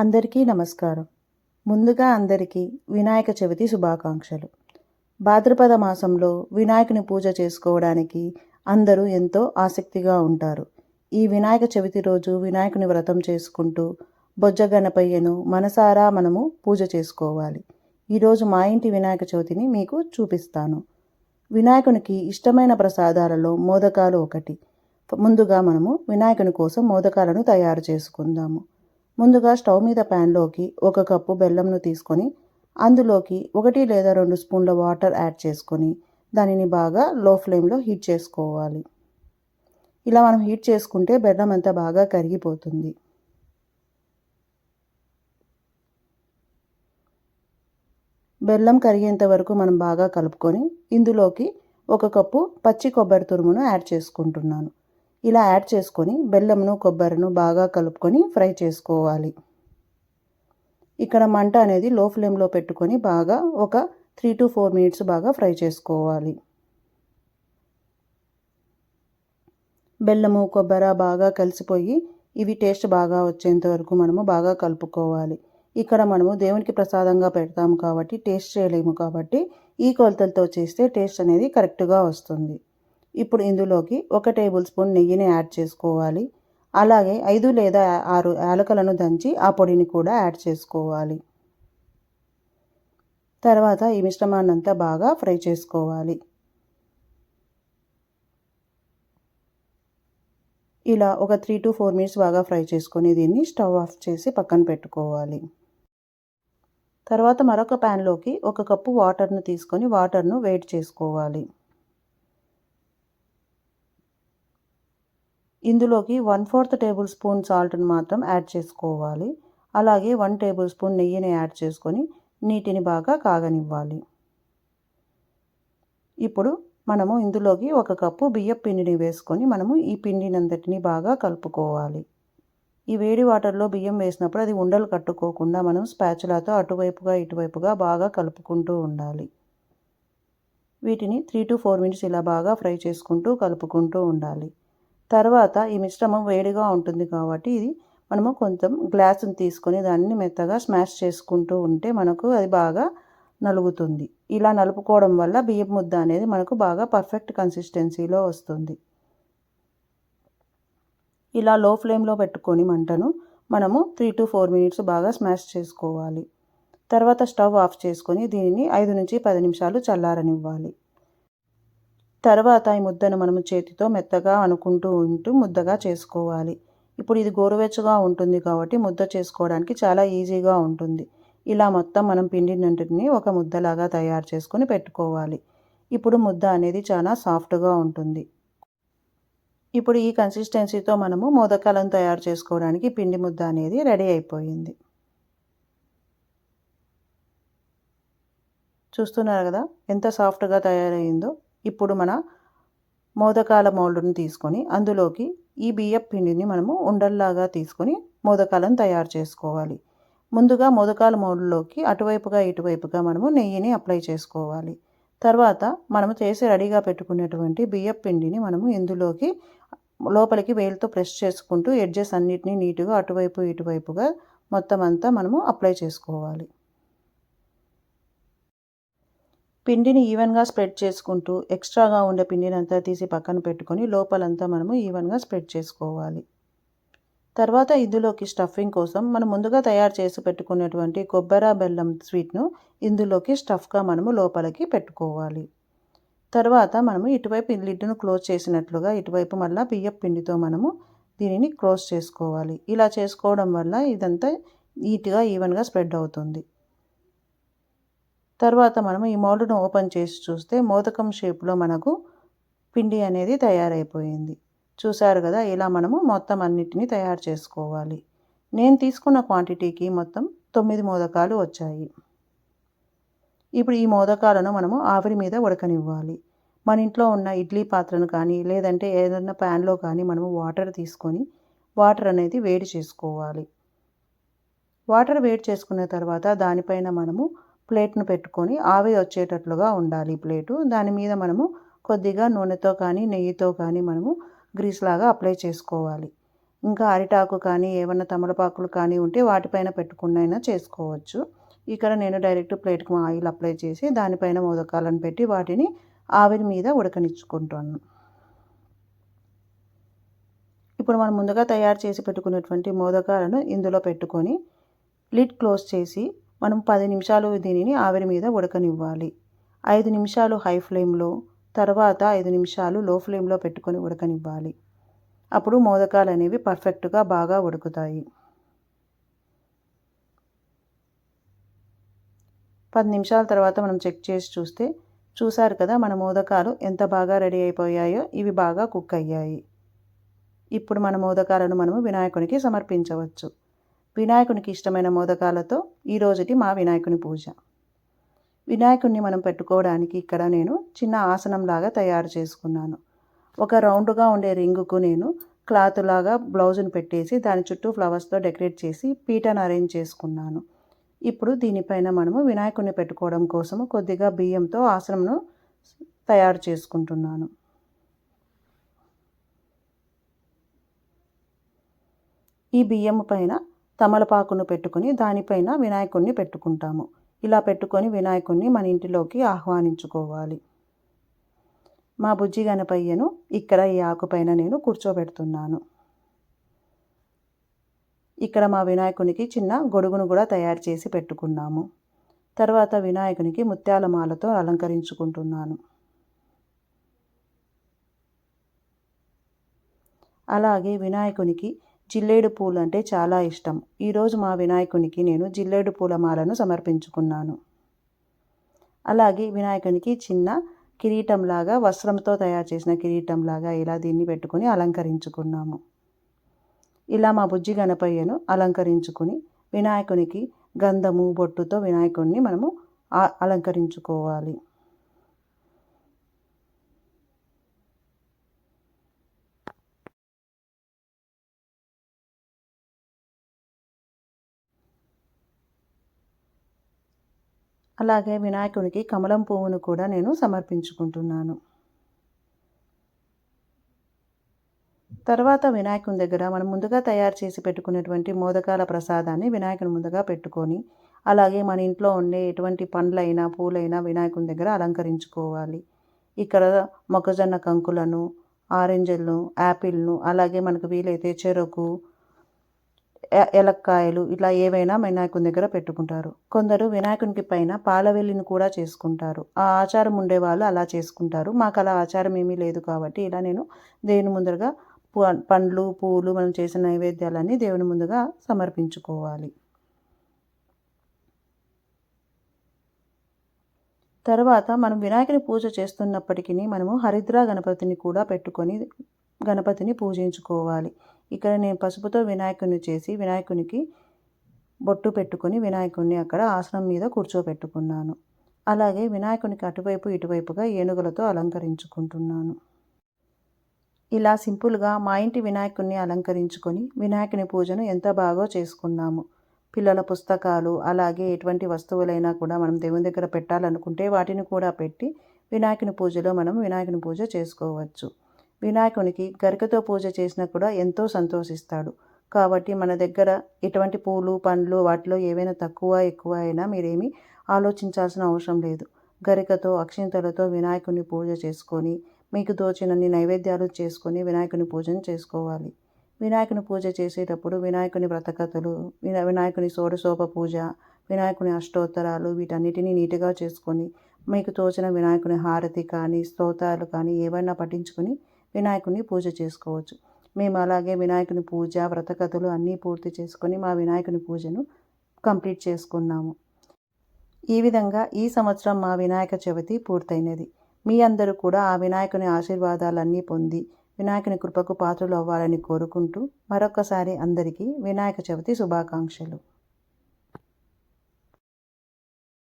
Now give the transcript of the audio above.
అందరికీ నమస్కారం. ముందుగా అందరికీ వినాయక చవితి శుభాకాంక్షలు. భాద్రపద మాసంలో వినాయకుని పూజ చేసుకోవడానికి అందరూ ఎంతో ఆసక్తిగా ఉంటారు. ఈ వినాయక చవితి రోజు వినాయకుని వ్రతం చేసుకుంటూ బొజ్జ గణపయ్యను మనసారా మనము పూజ చేసుకోవాలి. ఈరోజు మా ఇంటి వినాయక చవితిని మీకు చూపిస్తాను. వినాయకునికి ఇష్టమైన ప్రసాదాలలో మోదకాలు ఒకటి. ముందుగా మనము వినాయకుని కోసం మోదకాలను తయారు చేసుకుందాము. ముందుగా స్టవ్ మీద ప్యాన్లోకి ఒక కప్పు బెల్లంను తీసుకొని అందులోకి ఒకటి లేదా రెండు స్పూన్ల వాటర్ యాడ్ చేసుకొని దానిని బాగా లో ఫ్లేమ్లో హీట్ చేసుకోవాలి. ఇలా మనం హీట్ చేసుకుంటే బెల్లం అంతా బాగా కరిగిపోతుంది. బెల్లం కరిగేంత వరకు మనం బాగా కలుపుకొని ఇందులోకి ఒక కప్పు పచ్చి కొబ్బరి తురుమును యాడ్ చేసుకుంటున్నాను. ఇలా యాడ్ చేసుకొని బెల్లంను కొబ్బరిను బాగా కలుపుకొని ఫ్రై చేసుకోవాలి. ఇక్కడ మంట అనేది లో ఫ్లేమ్లో పెట్టుకొని బాగా ఒక త్రీ టు ఫోర్ మినిట్స్ బాగా ఫ్రై చేసుకోవాలి. బెల్లము కొబ్బరి బాగా కలిసిపోయి ఇవి టేస్ట్ బాగా వచ్చేంత వరకు మనము బాగా కలుపుకోవాలి. ఇక్కడ మనము దేవునికి ప్రసాదంగా పెడతాము కాబట్టి టేస్ట్ చేయలేము కాబట్టి ఈ కొలతలతో చేస్తే టేస్ట్ అనేది కరెక్ట్గా వస్తుంది. ఇప్పుడు ఇందులోకి ఒక టేబుల్ స్పూన్ నెయ్యిని యాడ్ చేసుకోవాలి. అలాగే ఐదు లేదా ఆరు యాలకలను దంచి ఆ పొడిని కూడా యాడ్ చేసుకోవాలి. తర్వాత ఈ మిశ్రమాన్నంతా బాగా ఫ్రై చేసుకోవాలి. ఇలా ఒక త్రీ టు ఫోర్ మినిట్స్ బాగా ఫ్రై చేసుకొని దీన్ని స్టవ్ ఆఫ్ చేసి పక్కన పెట్టుకోవాలి. తర్వాత మరొక ప్యాన్లోకి ఒక కప్పు వాటర్ను తీసుకొని వాటర్ను వేడి చేసుకోవాలి. ఇందులోకి వన్ ఫోర్త్ టేబుల్ స్పూన్ సాల్ట్ని మాత్రం యాడ్ చేసుకోవాలి. అలాగే వన్ టేబుల్ స్పూన్ నెయ్యిని యాడ్ చేసుకొని నీటిని బాగా కాగనివ్వాలి. ఇప్పుడు మనము ఇందులోకి ఒక కప్పు బియ్యం పిండిని వేసుకొని మనము ఈ పిండినంతటిని బాగా కలుపుకోవాలి. ఈ వేడి వాటర్లో బియ్యం వేసినప్పుడు అది ఉండలు కట్టుకోకుండా మనం స్పాచులాతో అటువైపుగా ఇటువైపుగా బాగా కలుపుకుంటూ ఉండాలి. వీటిని త్రీ టు ఫోర్ మినిట్స్ ఇలా బాగా ఫ్రై చేసుకుంటూ కలుపుకుంటూ ఉండాలి. తర్వాత ఈ మిశ్రమం వేడిగా ఉంటుంది కాబట్టి ఇది మనము కొంచెం గ్లాసుని తీసుకొని దాన్ని మెత్తగా స్మాష్ చేసుకుంటూ ఉంటే మనకు అది బాగా నలుగుతుంది. ఇలా నలుపుకోవడం వల్ల బియ్యం ముద్ద అనేది మనకు బాగా పర్ఫెక్ట్ కన్సిస్టెన్సీలో వస్తుంది. ఇలా లో ఫ్లేమ్లో పెట్టుకొని మంటను మనము త్రీ టు ఫోర్ మినిట్స్ బాగా స్మాష్ చేసుకోవాలి. తర్వాత స్టవ్ ఆఫ్ చేసుకొని దీనిని ఐదు నుంచి పది నిమిషాలు చల్లారనివ్వాలి. తర్వాత ఈ ముద్దను మనము చేతితో మెత్తగా అనుకుంటూ ఉంటూ ముద్దగా చేసుకోవాలి. ఇప్పుడు ఇది గోరువెచ్చగా ఉంటుంది కాబట్టి ముద్ద చేసుకోవడానికి చాలా ఈజీగా ఉంటుంది. ఇలా మొత్తం మనం పిండినంటిని ఒక ముద్దలాగా తయారు చేసుకొని పెట్టుకోవాలి. ఇప్పుడు ముద్ద అనేది చాలా సాఫ్ట్గా ఉంటుంది. ఇప్పుడు ఈ కన్సిస్టెన్సీతో మనము మోదకాలను తయారు చేసుకోవడానికి పిండి ముద్ద అనేది రెడీ అయిపోయింది. చూస్తున్నారు కదా ఎంత సాఫ్ట్గా తయారైందో? ఇప్పుడు మన మోదకాల మోల్డ్ని తీసుకొని అందులోకి ఈ బియ్యం పిండిని మనము ఉండల్లాగా తీసుకొని మోదకాలను తయారు చేసుకోవాలి. ముందుగా మోదకాల మోల్డ్లోకి అటువైపుగా ఇటువైపుగా మనము నెయ్యిని అప్లై చేసుకోవాలి. తర్వాత మనము చేసి రెడీగా పెట్టుకునేటువంటి బియ్యం పిండిని మనము ఇందులోకి లోపలికి వేలుతో ప్రెస్ చేసుకుంటూ ఎడ్జెస్ అన్నిటినీ నీట్గా అటువైపు ఇటువైపుగా మొత్తం అంతా మనము అప్లై చేసుకోవాలి. పిండిని ఈవెన్గా స్ప్రెడ్ చేసుకుంటూ ఎక్స్ట్రాగా ఉండే పిండిని అంతా తీసి పక్కన పెట్టుకొని లోపలంతా మనము ఈవెన్గా స్ప్రెడ్ చేసుకోవాలి. తర్వాత ఇందులోకి స్టఫింగ్ కోసం మనం ముందుగా తయారు చేసి పెట్టుకునేటువంటి కొబ్బరి బెల్లం స్వీట్ను ఇందులోకి స్టఫ్గా మనము లోపలికి పెట్టుకోవాలి. తర్వాత మనము ఇటువైపు లిడ్డును క్లోజ్ చేసినట్లుగా ఇటువైపు మళ్ళీ బియ్యం పిండితో మనము దీనిని క్లోజ్ చేసుకోవాలి. ఇలా చేసుకోవడం వల్ల ఇదంతా నీట్గా ఈవెన్గా స్ప్రెడ్ అవుతుంది. తర్వాత మనం ఈ మౌల్డ్ను ఓపెన్ చేసి చూస్తే మోదకం షేప్లో మనకు పిండి అనేది తయారైపోయింది. చూసారు కదా ఇలా మనము మొత్తం అన్నిటినీ తయారు చేసుకోవాలి. నేను తీసుకున్న క్వాంటిటీకి మొత్తం తొమ్మిది మోదకాలు వచ్చాయి. ఇప్పుడు ఈ మోదకాలను మనము ఆవిరి మీద ఉడకనివ్వాలి. మన ఇంట్లో ఉన్న ఇడ్లీ పాత్రను కానీ లేదంటే ఏదైనా ప్యాన్లో కానీ మనము వాటర్ తీసుకొని వాటర్ అనేది వేడి చేసుకోవాలి. వాటర్ వేడి చేసుకున్న తర్వాత దానిపైన మనము ప్లేట్ను పెట్టుకొని ఆవిరి వచ్చేటట్లుగా ఉండాలి ప్లేటు. దాని మీద మనము కొద్దిగా నూనెతో కానీ నెయ్యితో కానీ మనము గ్రీస్ లాగా అప్లై చేసుకోవాలి. ఇంకా అరిటాకు కానీ ఏమైనా తమలపాకులు కానీ ఉంటే వాటిపైన పెట్టుకున్నైనా చేసుకోవచ్చు. ఇక్కడ నేను డైరెక్ట్ ప్లేట్కి ఆయిల్ అప్లై చేసి దానిపైన మోదకాలను పెట్టి వాటిని ఆవిరి మీద ఉడకనిచ్చుకుంటాను. ఇప్పుడు మనం ముందుగా తయారు చేసి పెట్టుకున్నటువంటి మోదకాలను ఇందులో పెట్టుకొని లిడ్ క్లోజ్ చేసి మనం పది నిమిషాలు దీనిని ఆవిరి మీద ఉడకనివ్వాలి. ఐదు నిమిషాలు హై ఫ్లేమ్లో తర్వాత ఐదు నిమిషాలు లో ఫ్లేమ్లో పెట్టుకొని ఉడకనివ్వాలి. అప్పుడు మోదకాలు అనేవి పర్ఫెక్ట్గా బాగా ఉడుకుతాయి. పది నిమిషాల తర్వాత మనం చెక్ చేసి చూస్తే చూసారు కదా మన మోదకాలు ఎంత బాగా రెడీ అయిపోయాయో ఇవి బాగా కుక్ అయ్యాయి. ఇప్పుడు మన మోదకాలను మనము వినాయకునికి సమర్పించవచ్చు. వినాయకునికి ఇష్టమైన మోదకాలతో ఈరోజుటి మా వినాయకుని పూజ. వినాయకుడిని మనం పెట్టుకోవడానికి ఇక్కడ నేను చిన్న ఆసనం లాగా తయారు చేసుకున్నాను. ఒక రౌండ్గా ఉండే రింగుకు నేను క్లాత్ లాగా బ్లౌజ్ని పెట్టేసి దాని చుట్టూ ఫ్లవర్స్తో డెకరేట్ చేసి పీటను అరేంజ్ చేసుకున్నాను. ఇప్పుడు దీనిపైన మనము వినాయకుడిని పెట్టుకోవడం కోసము కొద్దిగా బియ్యంతో ఆసనంను తయారు చేసుకుంటున్నాను. ఈ బియ్యం పైన తమలపాకును పెట్టుకుని దానిపైన వినాయకుడిని పెట్టుకుంటాము. ఇలా పెట్టుకొని వినాయకుడిని మన ఇంటిలోకి ఆహ్వానించుకోవాలి. మా బుజ్జి గణపయ్యను ఇక్కడ ఈ ఆకుపైన నేను కూర్చోబెడుతున్నాను. ఇక్కడ మా వినాయకునికి చిన్న గొడుగును కూడా తయారు చేసి పెట్టుకున్నాము. తర్వాత వినాయకునికి ముత్యాల మాలతో అలంకరించుకుంటున్నాను. అలాగే వినాయకునికి జిల్లేడు పూలు అంటే చాలా ఇష్టం. ఈరోజు మా వినాయకునికి నేను జిల్లేడు పూల మాలను సమర్పించుకున్నాను. అలాగే వినాయకునికి చిన్న కిరీటంలాగా వస్త్రంతో తయారు చేసిన కిరీటంలాగా ఇలా దీన్ని పెట్టుకుని అలంకరించుకున్నాము. ఇలా మా బుజ్జి గణపయ్యను అలంకరించుకుని వినాయకునికి గంధము బొట్టుతో వినాయకుడిని మనము అలంకరించుకోవాలి. అలాగే వినాయకుడికి కమలం పువ్వును కూడా నేను సమర్పించుకుంటున్నాను. తర్వాత వినాయకుని దగ్గర మనం ముందుగా తయారు చేసి పెట్టుకున్నటువంటి మోదకాల ప్రసాదాన్ని వినాయకుని ముందుగా పెట్టుకొని అలాగే మన ఇంట్లో ఉండే ఎటువంటి పండ్లైనా పూలైనా వినాయకుని దగ్గర అలంకరించుకోవాలి. ఇక్కడ మొక్కజొన్న కంకులను ఆరెంజ్లను యాపిల్ను అలాగే మనకు వీలైతే చెరకు ఎలక్కాయలు ఇట్లా ఏవైనా వినాయకుని దగ్గర పెట్టుకుంటారు. కొందరు వినాయకునికి పైన పాలవెల్లిని కూడా చేసుకుంటారు. ఆ ఆచారం ఉండేవాళ్ళు అలా చేసుకుంటారు. మాకు అలా ఆచారం ఏమీ లేదు కాబట్టి ఇలా నేను దేవుని ముందరగా పండ్లు పూలు మనం చేసిన నైవేద్యాలన్నీ దేవుని ముందుగా సమర్పించుకోవాలి. తర్వాత మనం వినాయకుని పూజ చేస్తున్నప్పటికీ మనము హరిద్ర గణపతిని కూడా పెట్టుకొని గణపతిని పూజించుకోవాలి. ఇక్కడ నేను పసుపుతో వినాయకుని చేసి వినాయకునికి బొట్టు పెట్టుకొని వినాయకుడిని అక్కడ ఆసనం మీద కూర్చోబెట్టుకున్నాను అలాగే వినాయకునికి అటువైపు ఇటువైపుగా ఏనుగులతో అలంకరించుకుంటున్నాను. ఇలా సింపుల్గా మా ఇంటి వినాయకుడిని అలంకరించుకొని వినాయకుని పూజను ఎంత బాగో చేసుకున్నాము. పిల్లల పుస్తకాలు అలాగే ఎటువంటి వస్తువులైనా కూడా మనం దేవుని దగ్గర పెట్టాలనుకుంటే వాటిని కూడా పెట్టి వినాయకుని పూజలో మనం వినాయకుని పూజ చేసుకోవచ్చు. వినాయకునికి గరికతో పూజ చేసినా కూడా ఎంతో సంతోషిస్తాడు. కాబట్టి మన దగ్గర ఎటువంటి పూలు పండ్లు వాటిలో ఏవైనా తక్కువ ఎక్కువ అయినా మీరేమి ఆలోచించాల్సిన అవసరం లేదు. గరికతో అక్షింతలతో వినాయకుని పూజ చేసుకొని మీకు తోచినన్ని నైవేద్యాలు చేసుకొని వినాయకుని పూజను చేసుకోవాలి. వినాయకుని పూజ చేసేటప్పుడు వినాయకుని వ్రతకథలు వినా వినాయకుని షోడశోప పూజ వినాయకుని అష్టోత్తరాలు వీటన్నిటిని నీట్గా చేసుకొని మీకు తోచిన వినాయకుని హారతి కానీ స్తోతాలు కానీ ఏవైనా పఠించుకొని వినాయకుడిని పూజ చేసుకోవచ్చు. మేము అలాగే వినాయకుని పూజ వ్రతకథలు అన్నీ పూర్తి చేసుకొని మా వినాయకుని పూజను కంప్లీట్ చేసుకున్నాము. ఈ విధంగా ఈ సంవత్సరం మా వినాయక చవితి పూర్తయినది. మీ అందరూ కూడా ఆ వినాయకుని ఆశీర్వాదాలన్నీ పొంది వినాయకుని కృపకు పాత్రలు అవ్వాలని కోరుకుంటూ మరొకసారి అందరికీ వినాయక చవితి శుభాకాంక్షలు.